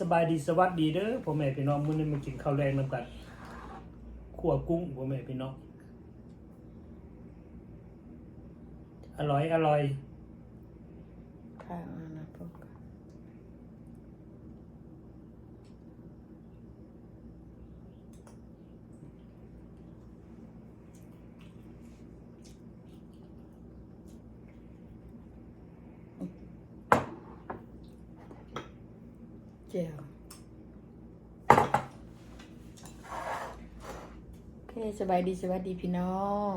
สบายดีสวัสดีเด้อพ่อแม่พี่น้องมื้อนี้มากินข้าวแรงนำกันขั่วกุ้งพ่อแม่พี่น้องอร่อยอร่อย ข้างอันนะพวกก็ เจียวโอเคสบายดีสวัสดีพี่น้อง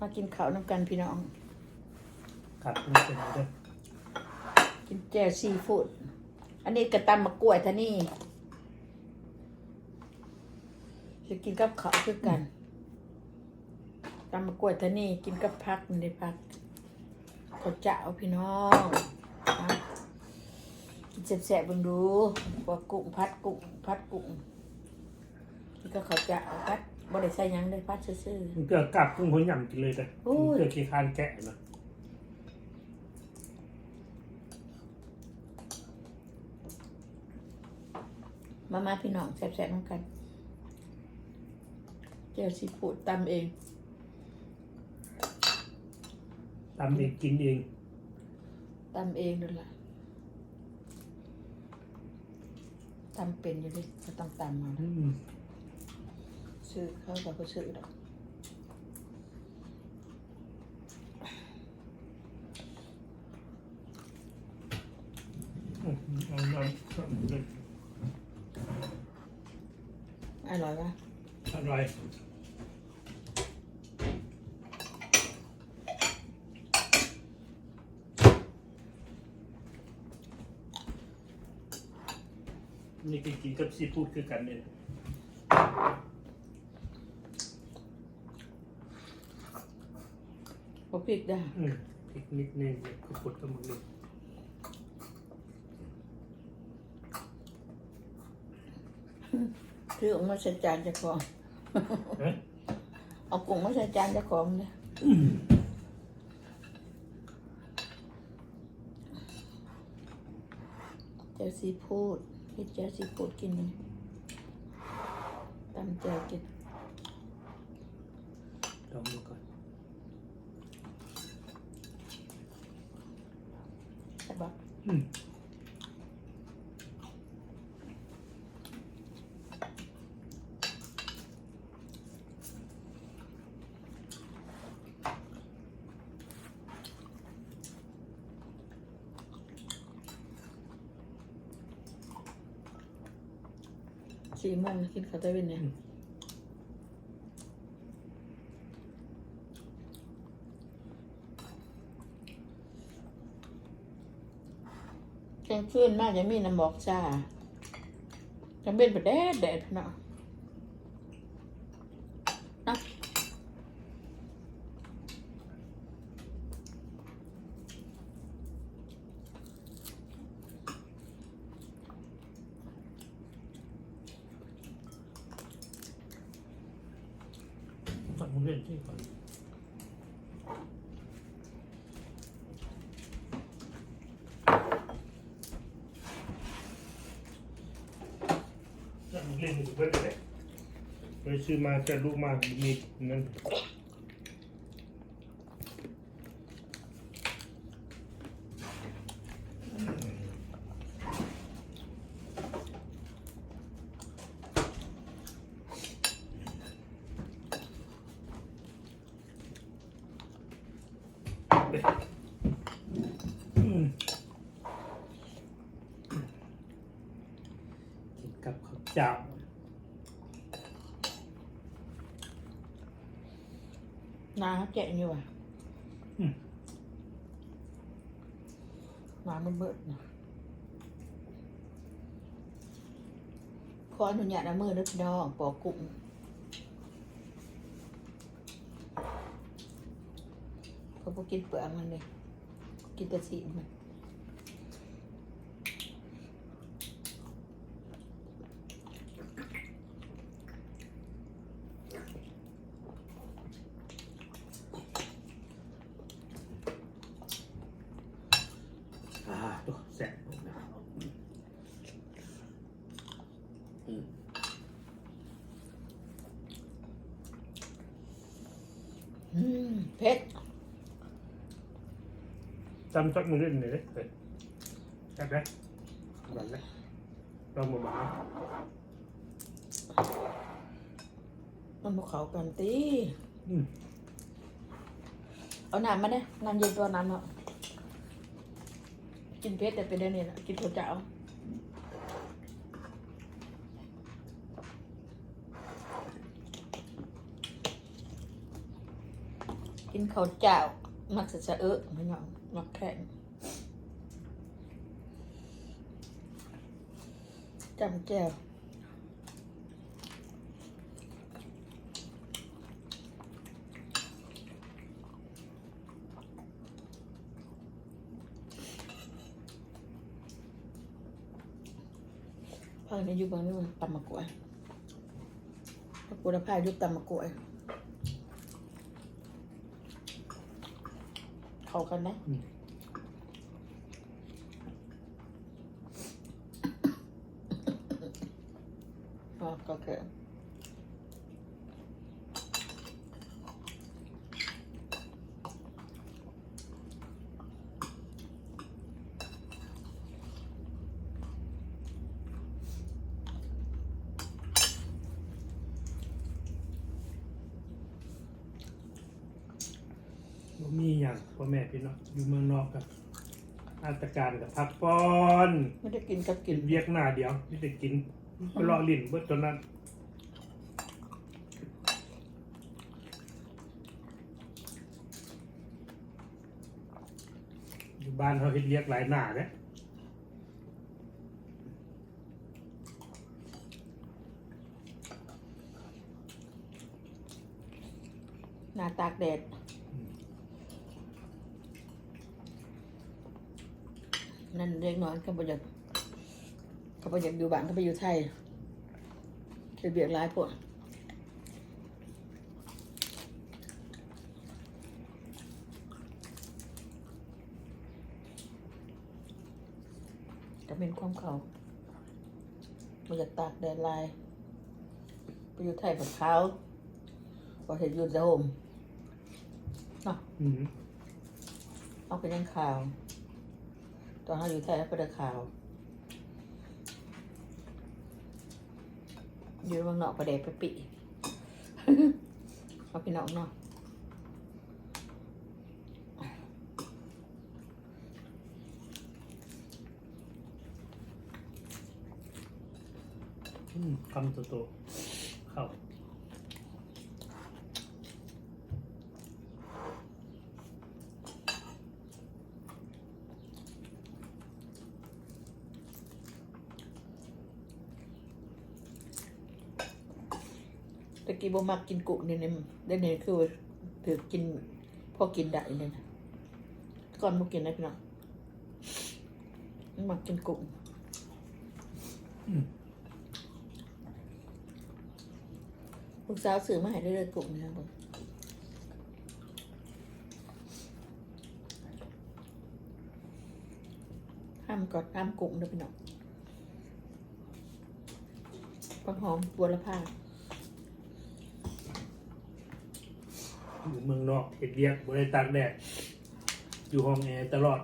มากินข้าวน้ำกันพี่น้องครับนี่เป็นเด้อกินแจ่วซีฟู้ดอันนี้กระตำมะกล้วยท่านี่จะกินกับข้าวคือกันตำมะกล้วยท่านี่กินกับพักมันได้พักข้าวเจ้าพี่น้องเอากิน แสบๆเบิ่งดูว่ากุ้งพัดกุ้งพัดกุ้งกินกับข้าวเจ้าพัดบ่ได้ใส่หยังเลยพัดซื่อ มันเกลือกับกุ้งหัวหย่ำกินเลยเด้อโอ้ย เกลือขี้คานแกะนะๆมามาพี่น้องแสบๆน้ำกันแจ่วซีฟู้ดตำเองตามเองกินเองตำเองนั่นแหละ ตำเป็นอยู่ดิก็ต้องตำมาอืมซื้อเขาบอกเขาซื้อดอกอืมเอาเอาเอาเลยอร่อยปะอร่อย นี่กินกินกับซีฟู้ดคือกันเนี่ยพอพริกได้อืมพริกนิดนึงคือปวดกับมึงเลยซื้อออกมาใส่จานเจะของเอ๊ะเอากุ้งมาใส่จานเจะของเนี่ยเจ้าซีฟู้ด เฮ็ดเจ้าซีฟู้ดกินนี่ตำเจ้ากินลองดูก่อนใช่ปะอืม สี่โมงกินข้าวตะเวนเนี่ยกลางคืนน่าจะมีน้ำบอกจ้ากลางเบ็นไปแดดแดดเนาะเนาะ ฟังเรื่อง ที่ก่อนเล่นอยู่เพื่อนเลยไปซื้อมาแต่ลูกมากมีนั่น อืมกิน กับข้าวเจ้านาแกะอยู่อะอืมนามันเบิดนะขออนุญาตเอามือนึกดองปอกกุ้งเขาบอกกินเปลือกมันเลย กินแต่สีมัน อ่าตัวแสบนะ เพชร จำจักมือเล่นหน่อยเลยเฮ้ยจับได้บันเลยลองมาบ้างมันบกเขากันตีอืมเอาน้ำมาเนี่ยน้ำเย็นตัวน้ำเนาะกินเพชรแต่เป็นได้เนี่ยนะกินถั่วเจ้ากินข้าวเจ้ามักจะจะเอะไม่เนาะ มักแข็งจำแจ่วพังในยุคบางนี้มันตำมะกรวยพระกุฎพายยุคตำมะกรวย เข้ากันนะอืมอ๋อก็คื มีอย่างพ่อแม่พี่น้องอยู่เมืองนอกกับราชการกับพักผ่อนไม่ได้กินกับกิกินนเวียกหน้าเดียวนี่จะกินไปรอลิ้นเบิดจนนั้นอยู่บ้านเขาเฮ็ดเวียกหลายหน้าเด้หน้าตากแดด นั่นเล็กน้อยเขาประหยัดเขาประหยัดอยู่บ้านเขาไปอยู่ไทยเบียกร้ายพวกจะเป็นความเขาประหยัดตากแดดลายไปอยู่ไทยกับเขาพอเห็นอยู่จะห่มเนาะอืมเอาไปยังข่าว ตอนเขาอยู่ไทยเขาไปได้ข่าว อยู่เมืองนอกประเดไปปิเอาพี่น้องเนาะอืมคำโตๆเข้า ตะกี้บ่มักกินกุ้งเนี่ยเนี่ยได้เนี่ยคือถือกินพอกินได้เนี่ยก่อนบ่กินนะพี่น้องมักกินกุ้งลูกสาวซื้อมาให้ได้เลยกุ้งนะครับผมห้ามกอดห้ามกุ้งเด้อพี่น้องปังหอมบัวละพา อยู่เมืองนอกเห็ดเวียกบริตากแดดอยู่ห้องแอร์ตลอด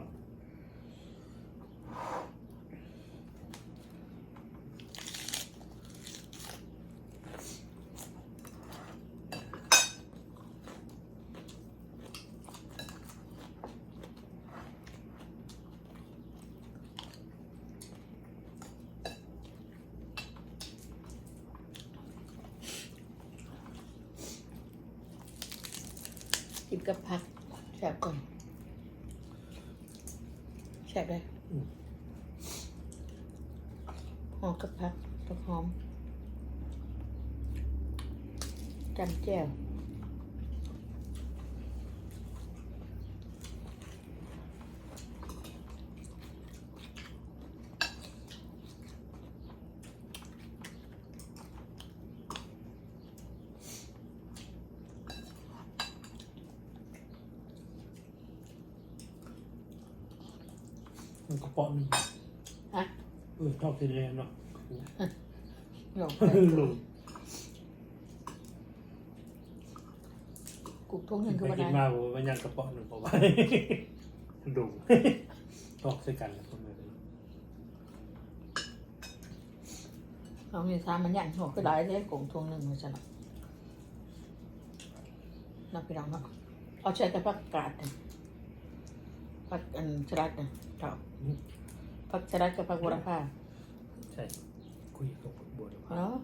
กินกับผักแซ่บก่อนแซ่บเลยอืมหอมกับผักกับหอมจำแจ่ว มันก็เปาะหนึงฮะเออชอบสีแดงเนาะหยอกลงกูกุกทงหนึ่งไปคือวันกิไหนนมาผมมันยังกระป๋องหนึ่งผมว่าดุตอกใส่กันแล้วพ่อแม่พี่น้องเรามีทามันอย่างหัวคือหลายเลยกุกทงหนึ่งมาชนะนักพี่น้องเนาะเอาใช้กับผักกาดเนี่ยผักอันสลัดเนี่ยเจ้า ผักสลัดกับผักบัวผ้าใช่คุยกับบัวดีกว่าเนาะ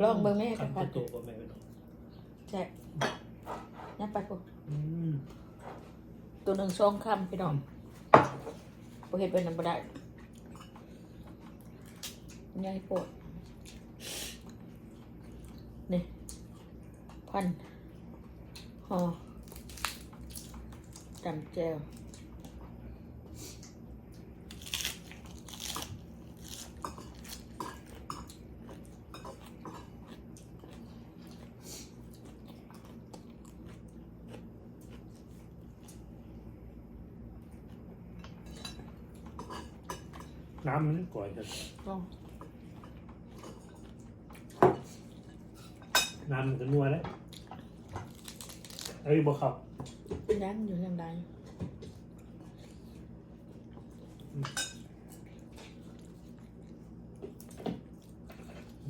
ลองเบิ่งแม่กับคำพัดโตๆพ่อแม่พี่น้องใช่ยับไปปุ๊บอืมตัวหนึ่งสองคำพี่น้องพอเห็นเป็นน้ำบ่ได้ยายปวดนี่พันห่อจำแจว น้ำมันก่อยครับลองน้ำมันจะนัวแล้วเอ้ยบ่ครับเป็นยังอยู่ยังไง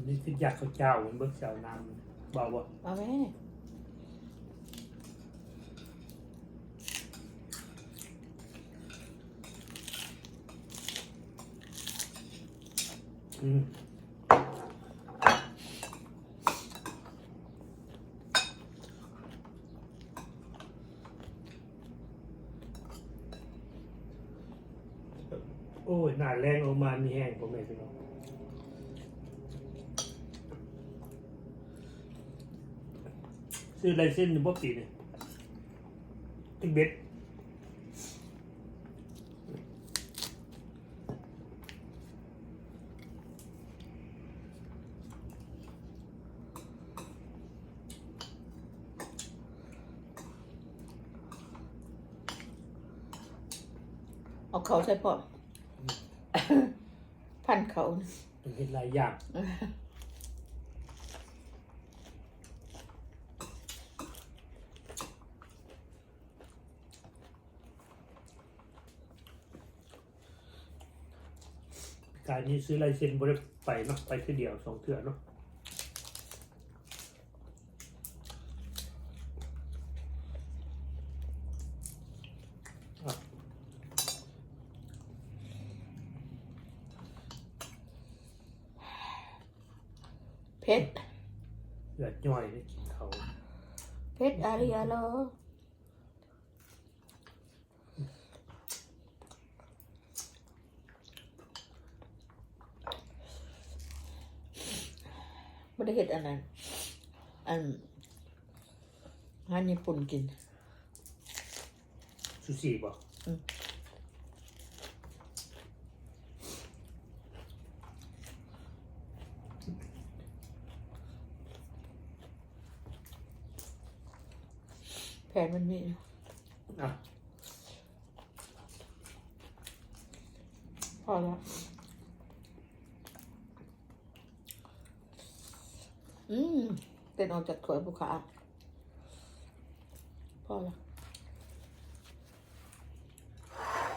นี่คืออยากข้าวเจ้าเหมือนเบิกเจ้าน้ำบ่าวบ่เอาแม่ โอ้ยหนาแรงออกมามีแห้งผมไม่พี่น้องซื้อลายเส้นอยู่บ่ปีนี่ติ๊ เอาเขาใส่พอพันเขานะเป็นเห็นหลายอย่างการนี้ซื้อลายเซ็นบริไปเนาะไปคือเดียวสองเถื่อเนาะ เพชรเลือดย่อยได้กินเขาเพชรอาริยาโลไม่ได้เห็ดอันนั้นอันอาหารญี่ปุ่นกิน ซูชิบ่แผ นมันมีอะพอแล้วอืมเต้นออกจากถ้วยบุคคาพอแล้ว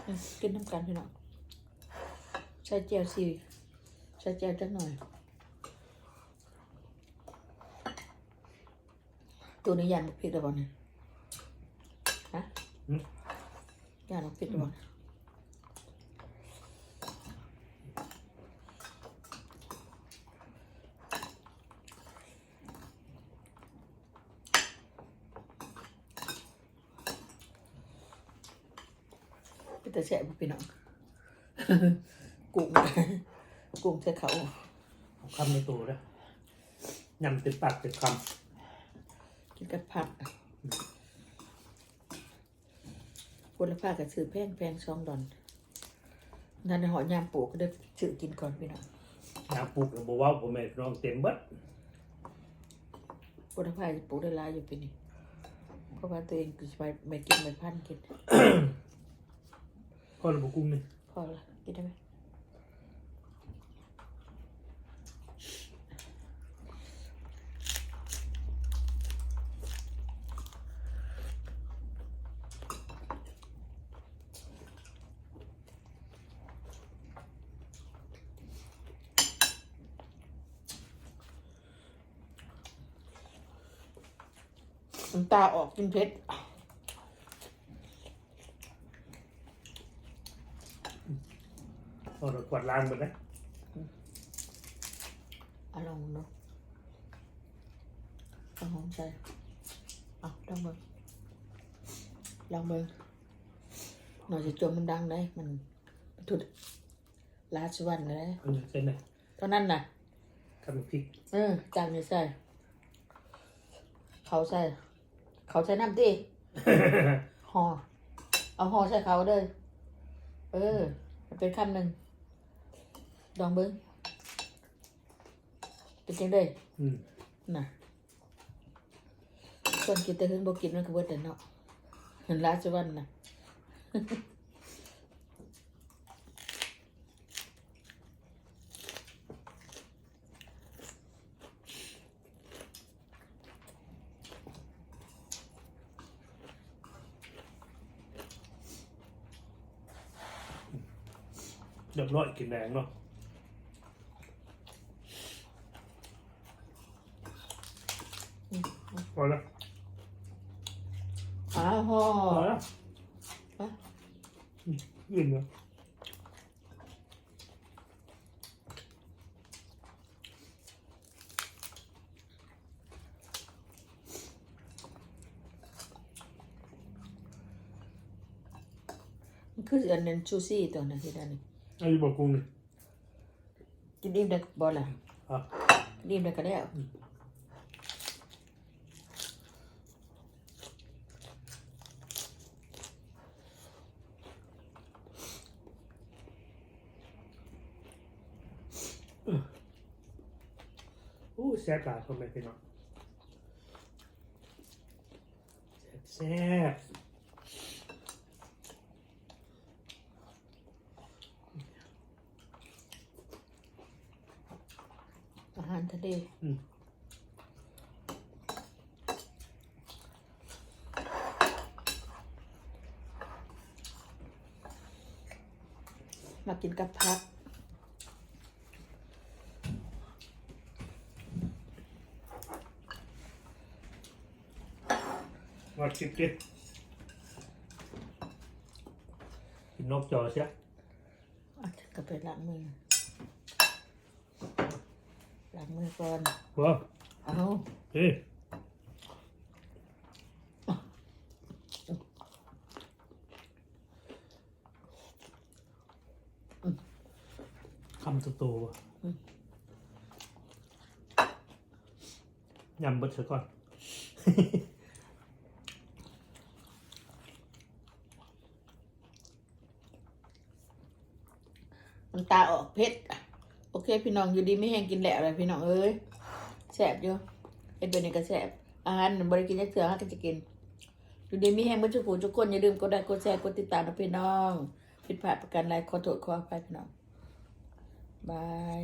อืมกินน้ำกันพี่น้องใส่เจียวสิใส่เจียวจักหน่อยตัวนี้ยานผิดหรือเปล่าเนี่ยฮะยานผิดหรือเปล่าเป็นแต่แฉะบ่พี่น้องกุ้งกุ้งใส่เขาเอาคำในตัวนะยำเต็มปากเต็มคกินกับผัก คนละผ้ากับซื้อแพงแพงสองดอนนั่นในหอยามปลูกก็ได้ซื้อกินก่อนพี่น้องำน้ำปลูกกับบอกว่าผมไม่น้องเต็มเบัดคนละผ้าจะปลูกได้หลายอยู่ปีนี้เพราะว่าตัวเองก็จะไปไม่กินไม่พันกินก็ระบุกุ้งนี่พอละกินได้ไหม น้ำตาออกกินเผ็ดเอาเรากวาดล้างหมดนะเอาลองดูเอาหอมใส่เอาลองเบิ่งลองเบิ่งหน่อยจะจมมันดังเลยมันมันทุดลาชวันเลยเอาเงินเส้นนะตอนนั้นน่ะ ทำพริก เออจานนี้ใส่ เขาใส่ เขาใส่น้ำดิห่อเอาห่อใส่เขาเด้อเออมันเป็นคำหนึ่งลองเบิ้งเป็นจังไดอืมน่ะคนกินแต่หึงบ่กินมันก็เบิดแต่เนาะเห็นลาสวันน่ะ เดือดร้อยกินแดงเนาะพอแล้วอ้าวห่อพอแล้วอะอืมยืนเนาะมันคืออันนั้นซูซี่ตัวนั้นที่นั่น นี่อันนี้บอกกุ้งนี่กินอิ่มได้บ่ล่ะอะกินอิ่มได้ก็แล้วอู้แซ่บหลายคนเลยพี่น้องแซ่บอาหารทะ เลอืมมากินกับผักงอดชิบดิกินนกจอเสียอะฉันก็ไปล้างมือล้าง มือก่อน ว้าวเอาเฮ้ยคำโตๆว่ะยำเบิดเสียก่อน มันตาออกเพชรโอเค พี่น้องอยู่ดีไม่แห้งกินแหละอะไรพี่น้องเอ้ยแสบอยู่เอ็นเป็นก็แสบอาหารบริกินยักเสือห้าก็จะกิน อยู่ดีไม่แห้งเมื่อทุกผู้ทุกคนอย่าลืมกดไลค์กดแชร์กดติดตามนะพี่น้องผิดพลาดประการใดขอโทษขออภัยพี่น้องบาย